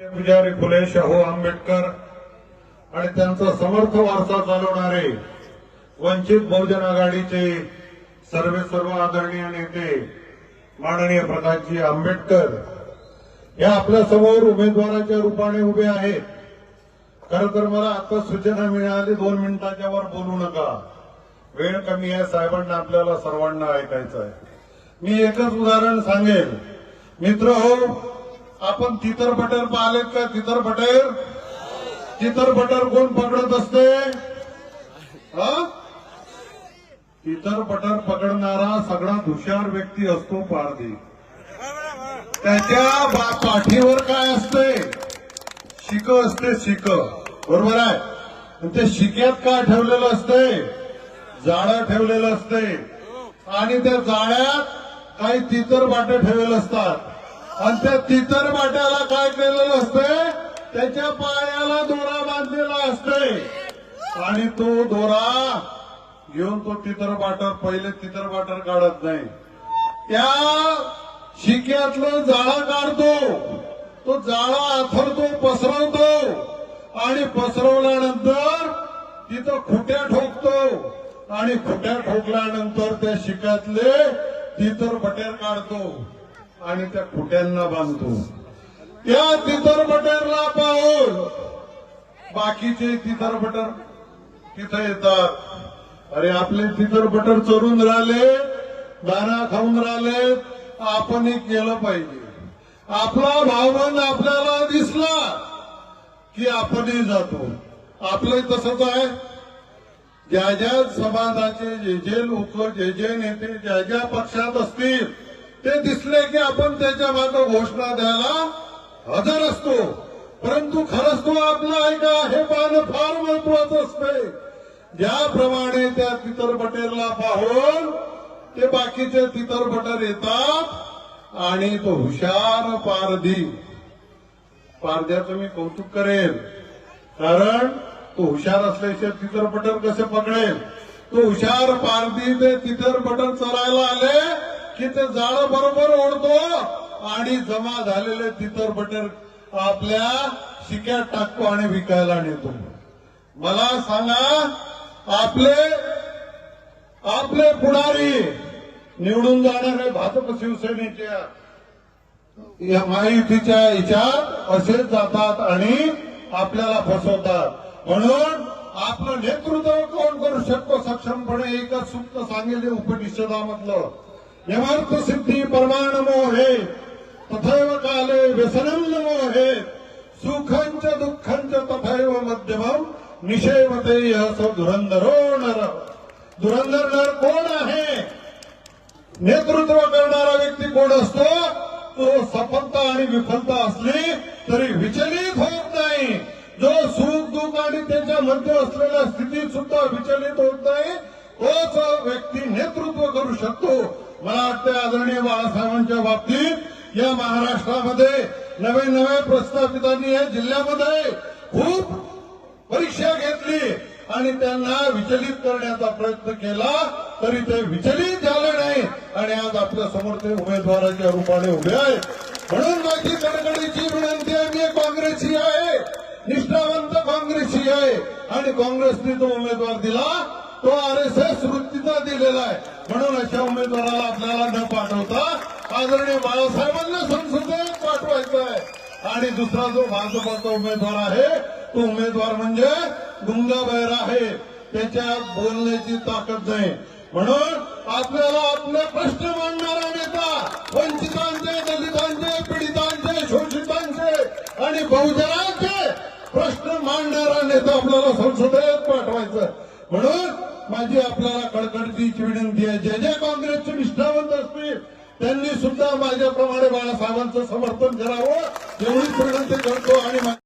पुजारी फुले शाहू आंबेडकर आणि त्यांचा समर्थ वारसा चालवणारे वंचित बहुजन आघाडीचे सर्वे सर्व आदरणीय नेते माननीय प्रकाशजी आंबेडकर या आपल्यासमोर उमेदवाराच्या रूपाने उभे आहेत. खर तर मला आता सूचना मिळाली दोन मिनिटाच्या वर बोलू नका. वेळ कमी आहे साहेबांना आपल्याला सर्वांना ऐकायचं आहे. मी एकच उदाहरण सांगेल. मित्र हो आपण तितर बटर पाहिलेत का? तितर बटर तितर बटर कोण पकडत असते? हा? तितर बटर पकडणारा सगळा हुशार व्यक्ती असतो पारधी. त्याच्या पाठीवर काय असते? शिक असते शिक. बरोबर आहे? आणि ते शिक्यात काय ठेवलेलं असते? जाळं ठेवलेलं असते. आणि त्या जाळ्यात काही तितर बाटे ठेवलेले असतात. आणि त्या तितर बाट्याला काय केलेलं असतंय? त्याच्या पायाला दोरा बांधलेला असतंय. आणि तो दोरा घेऊन तो तितर बाटर पहिले तितर बाटर काढत नाही. त्या शिक्यातलं जाळं काढतो. तो जाळा आथरतो पसरवतो. आणि पसरवल्यानंतर तिथं खुट्या ठोकतो. आणि खुट्या ठोकल्यानंतर त्या शिक्यातले तितर बटेर काढतो. आणि त्या खुट्यांना बांधतो. त्या तितर बटरला पाहून बाकीचे तितर बटर तिथं येतात. अरे आपले तितर बटर चरून राहिले दाना खाऊन राहिले आपणही केलं पाहिजे. आपला भावबंद आपल्याला दिसला की आपणही जातो. आपलंही तसंच आहे. ज्या ज्या समाजाचे जे जे लोक जे जे नेते ज्या ज्या पक्षात असतील ते दिसले की आपण त्याच्यामागे घोषणा द्यायला हजर असतो. परंतु खरंच तो आपला आहे का? हे पाहणं फार महत्वाचं असते ज्याप्रमाणे त्या तितर बटेरला पाहून ते बाकीचे तितर बटर येतात आणि तो हुशार पारधी. पारध्याचं मी कौतुक करेन. कारण तो हुशार असल्याशिवाय तितर बटर कसे पकडेल? तो हुशार पारधी ते तितर बटर चरायला आले की जाळं बरोबर ओढतो आणि जमा झालेले तितर बटर आपल्या शिक्यात टाकतो आणि विकायला नेतो. मला सांगा आपले आपले पुढारी निवडून जाणारे भाजप शिवसेनेच्या या महायुतीच्या हिच्यात असेच जातात आणि आपल्याला फसवतात. म्हणून आपलं नेतृत्व कोण करू शकतो? सक्षमपणे एकच सुप्त सांगेल उपनिषदामधलं. यमर्थ सिद्धी परमाण मोहे तथैव काले व्यसनं मोहे सुखंच दुःखंच तथैव मध्यमम निषेवते यह धुरंधरो नर। धुरंधर नर कोण आहे? नेतृत्व करणारा व्यक्ती कोण असतो? तो सफलता आणि विफलता असली तरी विचलित होत नाही. जो सुख दुःख आणि त्याच्या मध्ये असलेल्या स्थितीत सुद्धा विचलित होत नाही तोच व्यक्ती नेतृत्व करू शकतो. मला वाटतं आदरणीय बाळासाहेबांच्या बाबतीत या महाराष्ट्रामध्ये नवे नवे प्रस्थापितांनी या जिल्ह्यामध्ये खूप परीक्षा घेतली आणि त्यांना विचलित करण्याचा प्रयत्न केला तरी ते विचलित झाले नाही. आणि आज आपल्यासमोर ते उमेदवाराच्या रूपाने उभे आहेत. म्हणून माझी कडकडीची विनंती आहे मी काँग्रेसी आहे. निष्ठावंत काँग्रेसी आहे. आणि काँग्रेसने जो उमेदवार दिला तो आर एस एस वृत्तीचा दिलेला आहे. म्हणून अशा उमेदवाराला आपल्याला न पाठवता आदरणीय बाळासाहेबांना संसदेत पाठवायचं आहे आणि दुसरा जो भाजपाचा उमेदवार आहे तो उमेदवार म्हणजे गुंगा आहे. त्याच्या बोलण्याची ताकद नाही. म्हणून आपल्याला आपले प्रश्न मांडणारा नेता वंचितांचे दलितांचे पीडितांचे शोषितांचे आणि बहुजनांचे प्रश्न मांडणारा नेता आपल्याला संसदेत पाठवायचा आहे. म्हणून माझी आपल्याला कडकडतीची विनंती आहे जे जे काँग्रेसचे निष्ठावंत असतील त्यांनी सुद्धा माझ्याप्रमाणे बाळासाहेबांचं समर्थन करावं एवढीच विनंती करतो आणि